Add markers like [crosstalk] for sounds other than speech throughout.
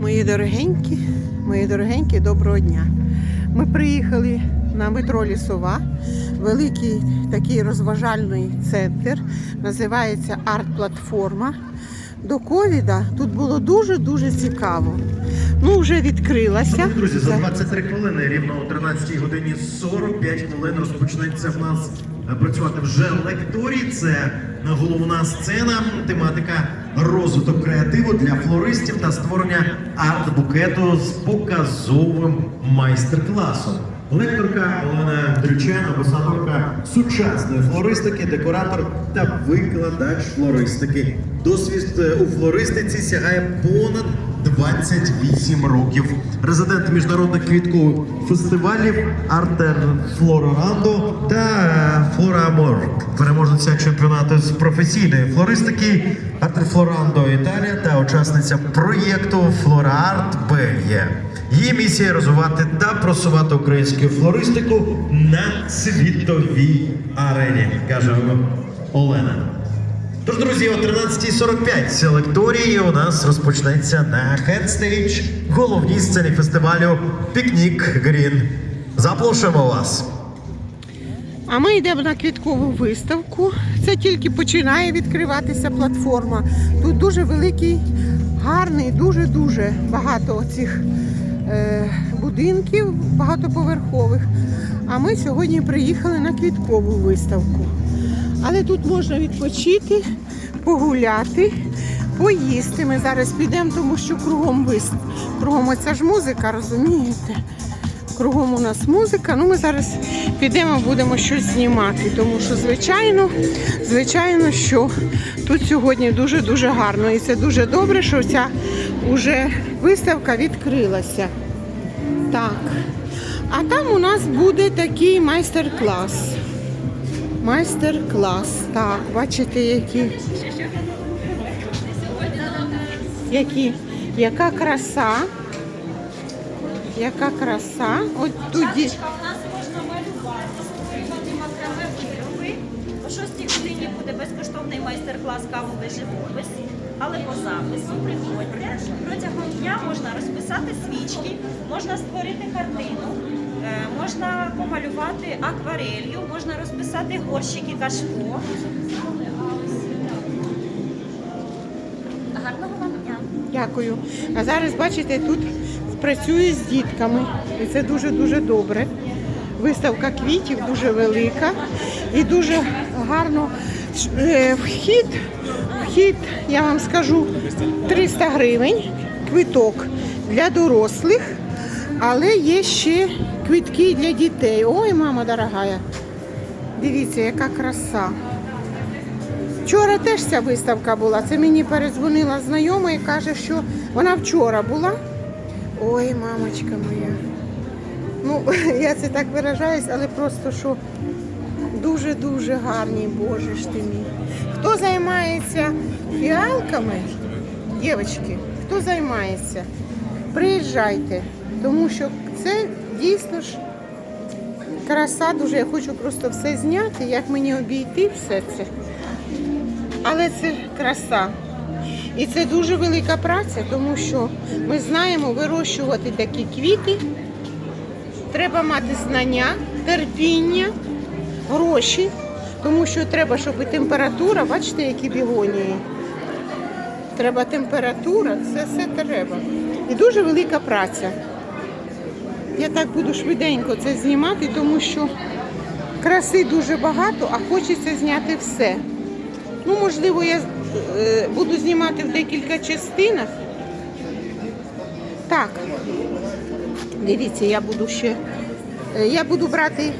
Мої дорогенькі, мої дорогенькі, доброго дня. Ми приїхали на метро Лісова, великий такий розважальний центр, називається арт-платформа. До ковіда тут було дуже-дуже цікаво. Ну, вже відкрилася. Друзі, за 23 хвилини, рівно о 13 годині 45 хвилин розпочнеться в нас е, працювати вже лекторій. Це головна сцена, тематика розвиток креативу для флористів та створення арт-букету з показовим майстер-класом. Лекторка Олена Дрючена, посадовка сучасної флористики, декоратор та викладач флористики. Досвід е, у флористиці сягає понад 28 років. Резидент міжнародних квіткових фестивалів Артер Флорорандо та Флорамор. Переможниця чемпіонату з професійної флористики Артер Флорандо Італія та учасниця проєкту Флораарт Бельгія. Її місія розвивати та просувати українську флористику на світовій арені, каже Олена. Тож, друзі, о 13.45 селекторії у нас розпочнеться на хедстейдж головній сцені фестивалю Пікнік Грін. Запрошуємо вас. А ми йдемо на квіткову виставку. Це тільки починає відкриватися платформа. Тут дуже великий, гарний, дуже-дуже багато цих е, будинків багатоповерхових. А ми сьогодні приїхали на квіткову виставку. Але тут можна відпочити, погуляти, поїсти. Ми зараз підемо, тому що кругом вист... кругом оця ж музика, розумієте? Кругом у нас музика. Ну, ми зараз підемо, будемо щось знімати, тому що, звичайно, звичайно, що тут сьогодні дуже-дуже гарно. І це дуже добре, що ця уже виставка відкрилася. Так. А там у нас буде такий майстер-клас. Майстер-клас. Так, бачите, які. Які? Яка краса. Яка краса. От тут ді- У нас можна малювати, створювати макраме вироби. О 6 годині буде безкоштовний майстер-клас кавовий живопис, але по запису приходьте. Протягом дня можна розписати свічки, можна створити картину, можна помалювати акварелью, можна розписати горщики кашпо. Гарного вам дня! Дякую. А зараз, бачите, тут працює з дітками. І це дуже-дуже добре. Виставка квітів дуже велика і дуже гарно. Е, Вхід, вхід, я вам скажу, 300 гривень, квиток для дорослих, але є ще квитки для дітей. Ой, мама дорогая. Дивіться, яка краса. Вчора теж ця виставка була. Це мені передзвонила знайома і каже, що вона вчора була. Ой, мамочка моя. Ну, [laughs] я це так виражаюсь, але просто що дуже-дуже гарні, боже ж ти мій. Хто займається фіалками, дівчатки, хто займається, приїжджайте, тому що це дійсно ж краса дуже. Я хочу просто все зняти, як мені обійти все це. Але це краса. І це дуже велика праця, тому що ми знаємо, вирощувати такі квіти. Треба мати знання, терпіння, гроші, тому що треба, щоб і температура, бачите, які бігонії. Треба температура, це все треба. І дуже велика праця. Я так буду швиденько це знімати, тому що краси дуже багато, а хочеться зняти все. Ну, можливо, я е, буду знімати в декілька частинах. Так, дивіться, я буду ще. е, Я буду брати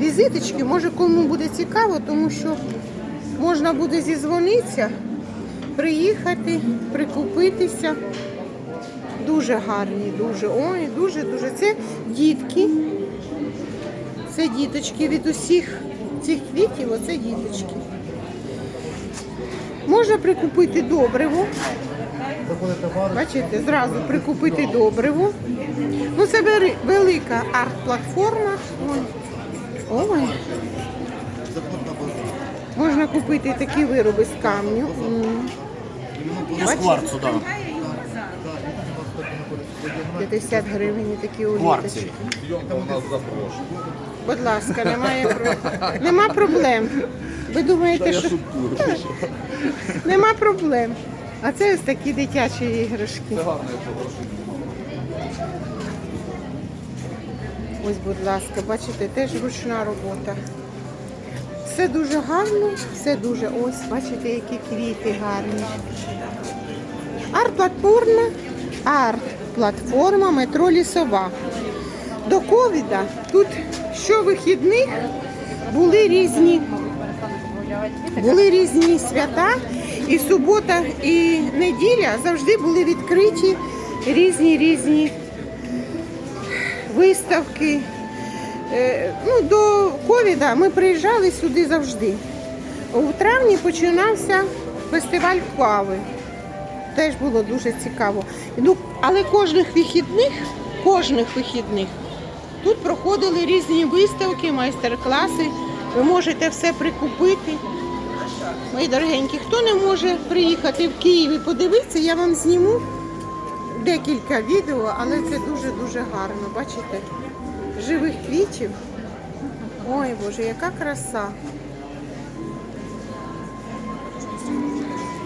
візиточки, може кому буде цікаво, тому що можна буде зізвонитися, приїхати, прикупитися. Дуже гарні, дуже. Ой, дуже, дуже. Це дітки. Це діточки від усіх цих квітів, оце діточки. Можна прикупити добриво. Бачите, зразу прикупити добриво. Ну, це велика арт-платформа. Ой. Можна купити такі вироби з камню. Без кварцу, да. 50 гривень такі уліточки. Будь ласка, немає про... нема проблем. Ви думаєте, що нема проблем. А це ось такі дитячі іграшки. Ось, будь ласка, бачите, теж ручна робота. Все дуже гарно, все дуже ось, бачите, які квіти гарні. Арт-платформа, арт-платформа метро Лісова. До ковіда тут щовихідних були різні, були різні свята, і субота, і неділя завжди були відкриті різні різні виставки. Е, Ну, до ковіда ми приїжджали сюди завжди. У травні починався фестиваль кави. Теж було дуже цікаво. Ну, але кожних вихідних, кожних вихідних тут проходили різні виставки, майстер-класи. Ви можете все прикупити. Мої дорогенькі, хто не може приїхати в Київ і подивитися, я вам зніму декілька відео, але це дуже-дуже гарно. Бачите? Живих квітів. Ой Боже, яка краса.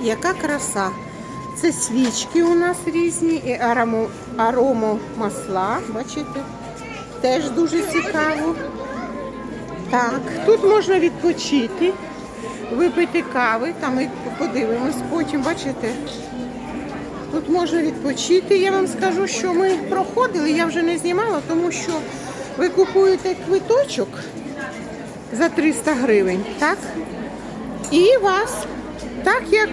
Яка краса. Це свічки у нас різні і аромо, аромомасла, бачите? Теж дуже цікаво. Так, тут можна відпочити, випити кави, там ми подивимось потім, бачите? Тут можна відпочити. Я вам скажу, що ми проходили, я вже не знімала, тому що ви купуєте квиточок за 300 гривень, так? І вас, так як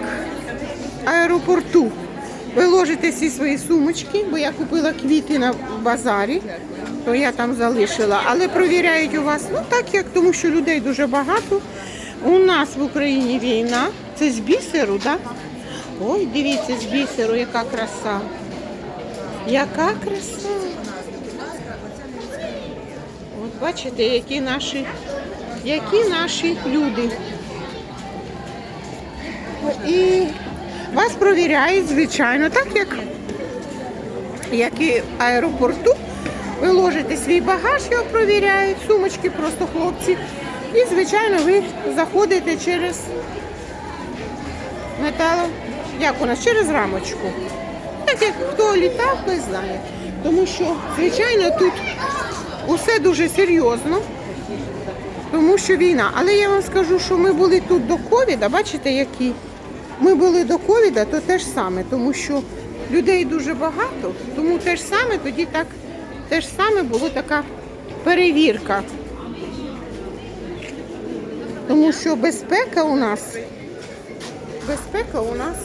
аеропорту, ви ложите всі свої сумочки, бо я купила квіти на базарі, то я там залишила. Але провіряють у вас, ну так як, тому що людей дуже багато. У нас в Україні війна, це з бісеру, так? Ой, дивіться, з бісеру, яка краса. Яка краса. От бачите, які наші, які наші люди. І вас провіряють, звичайно, так як, як і в аеропорту. Ви ложите свій багаж, його провіряють, сумочки просто хлопці. І, звичайно, ви заходите через металом, як у нас, через рамочку. Так як хто літав, той знає. Тому що, звичайно, тут усе дуже серйозно, тому що війна. Але я вам скажу, що ми були тут до ковіда, бачите, які? Ми були до ковіда, то те ж саме, тому що людей дуже багато, тому те ж саме, тоді так, те ж саме було така перевірка. Тому що безпека у нас, безпека у нас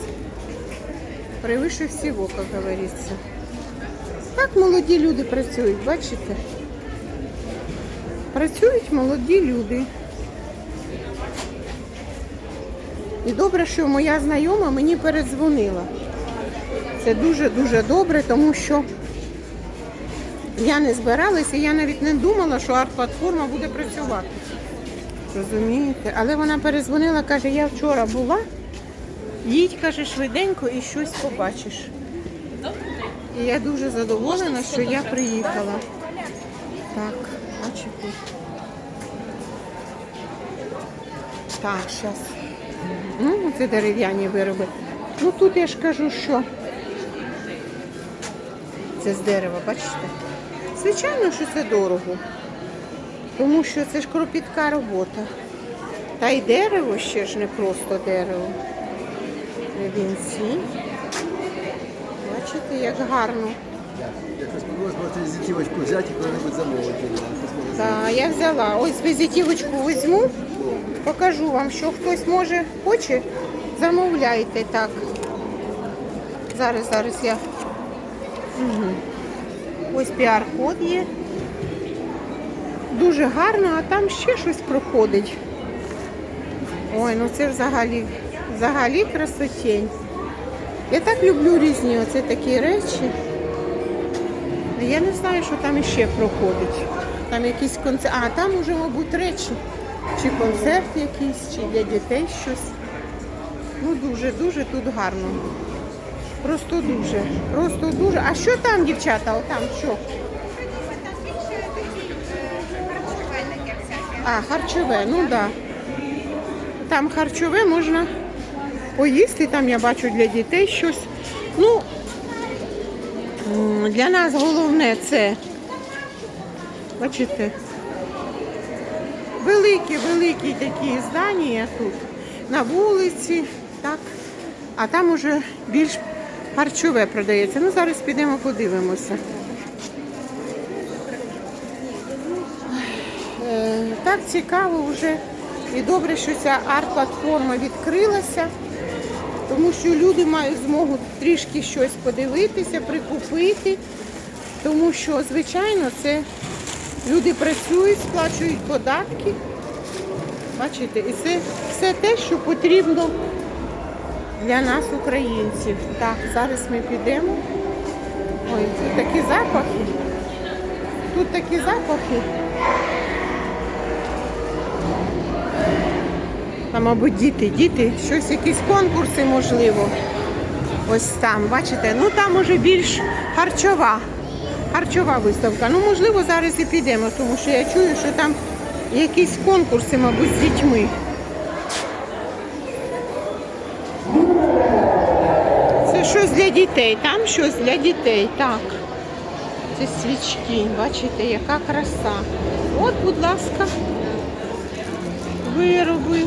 превише всього, як говориться. Так молоді люди працюють, бачите? Працюють молоді люди. І добре, що моя знайома мені передзвонила. Це дуже-дуже добре, тому що я не збиралася, я навіть не думала, що арт-платформа буде працювати. Розумієте? Але вона перезвонила, каже, я вчора була, їдь, каже, швиденько і щось побачиш. І я дуже задоволена, що я приїхала. Так, бачите. Так, зараз. Ну, це дерев'яні вироби. Ну тут я ж кажу, що це з дерева, бачите? Звичайно, що це дорого. Тому що це ж кропітка робота. Та й дерево ще ж не просто дерево. Вінці. Бачите, як гарно. Так, я взяла. Ось візитівочку візьму, покажу вам, що хтось може хоче, замовляйте так. Зараз, зараз я. Угу. Ось піар-код є. Дуже гарно, а там ще щось проходить. Ой, ну це взагалі, взагалі красотень. Я так люблю різні оце такі речі. Я не знаю, що там іще проходить. Там якийсь концерт. А, там уже, мабуть, речі. Чи концерт якийсь, чи для дітей щось. Ну, дуже-дуже тут гарно. Просто дуже. Просто дуже. А що там, дівчата? Отам що? А, харчове, ну так. Да. Там харчове можна поїсти, там я бачу для дітей щось. Ну, для нас головне це, бачите, великі, великі такі здання тут на вулиці, так. А там уже більш харчове продається. Ну, зараз підемо подивимося. Е, Так цікаво вже і добре, що ця арт-платформа відкрилася, тому що люди мають змогу трішки щось подивитися, прикупити, тому що, звичайно, це люди працюють, сплачують податки. Бачите, і це все те, що потрібно для нас, українців. Так, зараз ми підемо. Ой, тут такі запахи. Тут такі запахи. А, мабуть, діти, діти, щось, якісь конкурси, можливо. Ось там, бачите? Ну там уже більш харчова. Харчова виставка. Ну, можливо, зараз і підемо, тому що я чую, що там якісь конкурси, мабуть, з дітьми. Це щось для дітей, там щось для дітей, так. Це свічки, бачите, яка краса. От, будь ласка, вироби.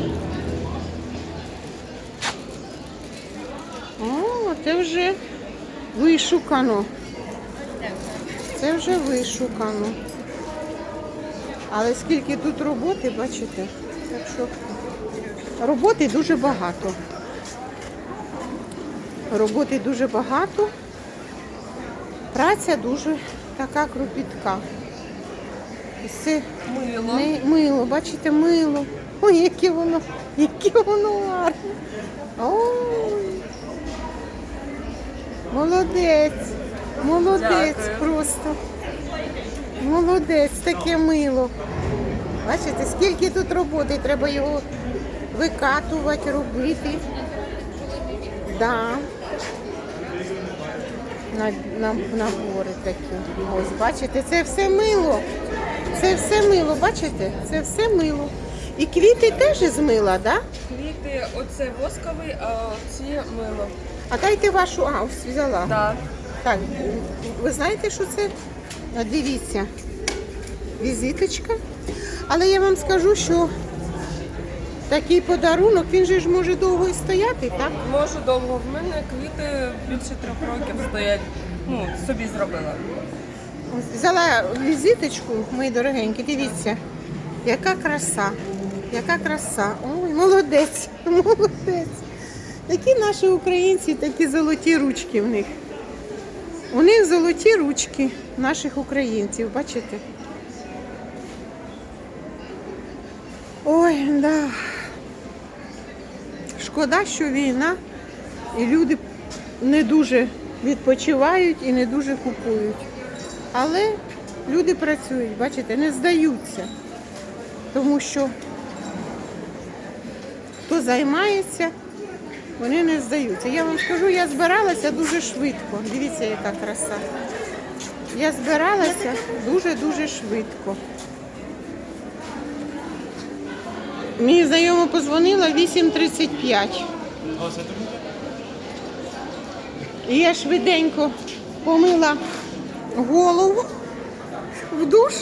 О, це вже вишукано. Це вже вишукано. Але скільки тут роботи, бачите? Так що роботи дуже багато. Роботи дуже багато. Праця дуже така кропітка. Це Мило. не- мило, бачите, мило. Ой, яке воно, яке воно гарне. Ой. Молодець. Молодець Дякую. просто. Молодець, таке мило. Бачите, скільки тут роботи, треба його викатувати, робити. Да. На, на, набори такі. Ось, бачите, це все мило. Це все мило, бачите? Це все мило. І квіти теж із мила, да? Квіти, оце восковий, а оці мило. А дайте вашу, а, ось взяла. Так. Так, ви знаєте, що це? А, Дивіться, візиточка. Але я вам скажу, що такий подарунок, він же ж може довго і стояти, так? Можу довго. В мене квіти більше трьох років стоять. Ну, собі зробила. Взяла візиточку, мої дорогенькі, дивіться, яка краса, яка краса. Ой, молодець, [laughs] молодець. Такі наші українці, такі золоті ручки в них. У них золоті ручки наших українців, бачите? Ой, да. Шкода, що війна, і люди не дуже відпочивають і не дуже купують. Але люди працюють, бачите, не здаються. Тому що хто займається, вони не здаються. Я вам скажу, я збиралася дуже швидко. Дивіться, яка краса. Я збиралася дуже-дуже швидко. Мені знайома позвонила 8.35. І я швиденько помила голову в душ,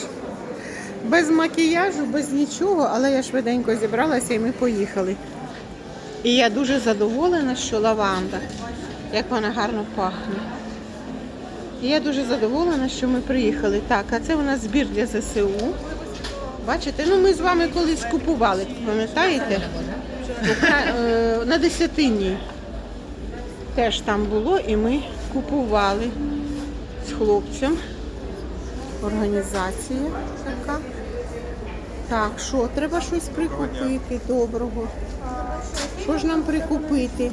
без макіяжу, без нічого, але я швиденько зібралася і ми поїхали. І я дуже задоволена, що лаванда, як вона гарно пахне. І я дуже задоволена, що ми приїхали. Так, а це у нас збір для ЗСУ. Бачите, ну ми з вами колись купували, пам'ятаєте? Е, На десятині теж там було, і ми купували з хлопцем. Організація така. Так, що, треба щось прикупити доброго. Що ж нам прикупити?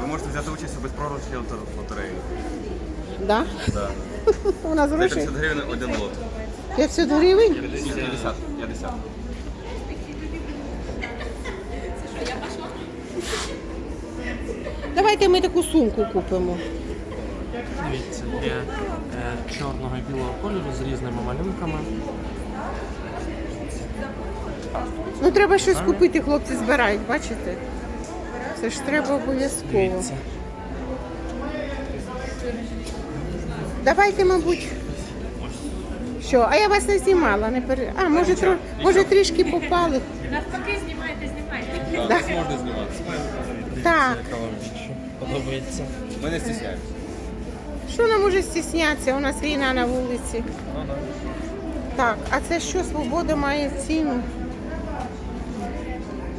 Ви можете взяти участь у безпрограшній лотереї. Да? Да. [laughs] У нас За грошей 50 гривень один лот. 500 гривень. 50. 50. Давайте ми таку сумку купимо. Дивіться, є е, чорного і білого кольору з різними малюнками. Ну треба щось купити, хлопці збирають, бачите? Це ж треба обов'язково. Дивіться. Давайте, мабуть. Що, а я вас не знімала, не пере... А, може, тро... може трішки попали. Навпаки, знімайте, знімайте. Да. Можна знімати. Так, Яка вам більше подобається. Ми не стісняємося. що нам може стіснятися? У нас війна на вулиці. Так, а це що, свобода має ціну?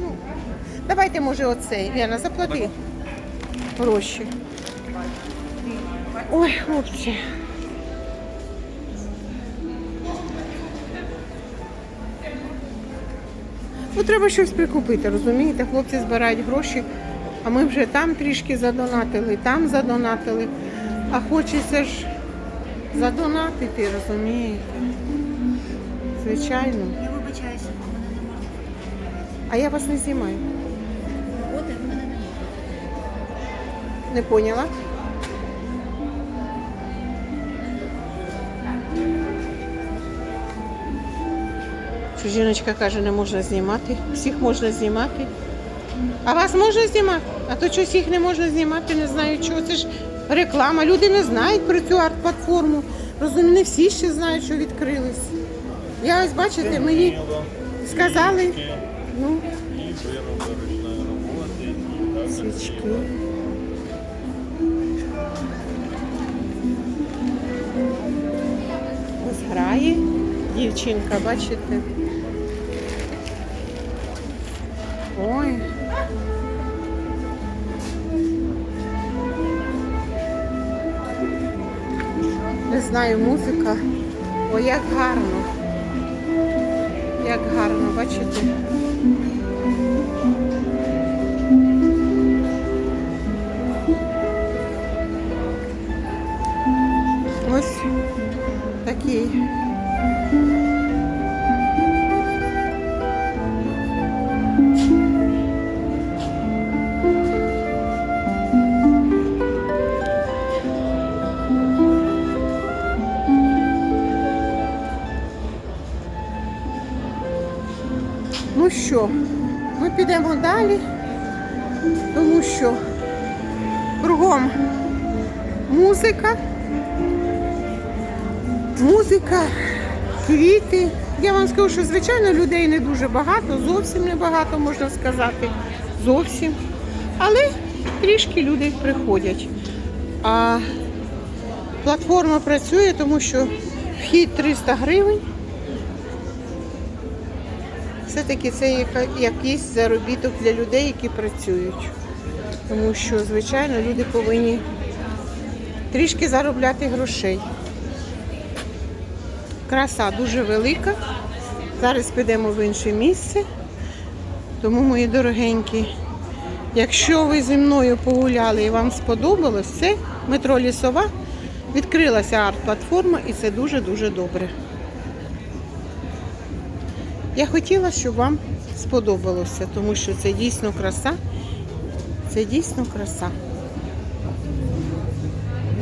Ну, давайте, може, оцей. Лена, заплати гроші. Ой, хлопці. Ну, треба щось прикупити, розумієте? Хлопці збирають гроші, а ми вже там трішки задонатили, там задонатили. А хочеться ж задонатити, розумієте? Звичайно. Я вибачаюся, мене немає. А я вас не знімаю. В мене немає. Не поняла? Що жіночка каже, не можна знімати. Всіх можна знімати. А вас можна знімати? А то щось їх не можна знімати, не знаю чого. Це ж реклама. Люди не знають про цю арт-платформу. Розумію, не всі ще знають, що відкрились. Я ось бачите, мені сказали. Ну, свічки. Ось грає дівчинка, бачите? Ой. Не знаю, музика. Ой, як гарно. Як гарно, бачите? Ось такий. Ну що, ми підемо далі, тому що кругом музика. Музика, квіти. Я вам скажу, що звичайно людей не дуже багато, зовсім не багато, можна сказати. Зовсім. Але трішки люди приходять. А платформа працює, тому що вхід 300 гривень. Все-таки це якийсь заробіток для людей, які працюють. Тому що, звичайно, люди повинні трішки заробляти грошей. Краса дуже велика. Зараз підемо в інше місце. Тому, мої дорогенькі, якщо ви зі мною погуляли і вам сподобалось, це метро Лісова. Відкрилася арт-платформа і це дуже-дуже добре. Я хотіла, щоб вам сподобалося, тому що це дійсно краса. Це дійсно краса.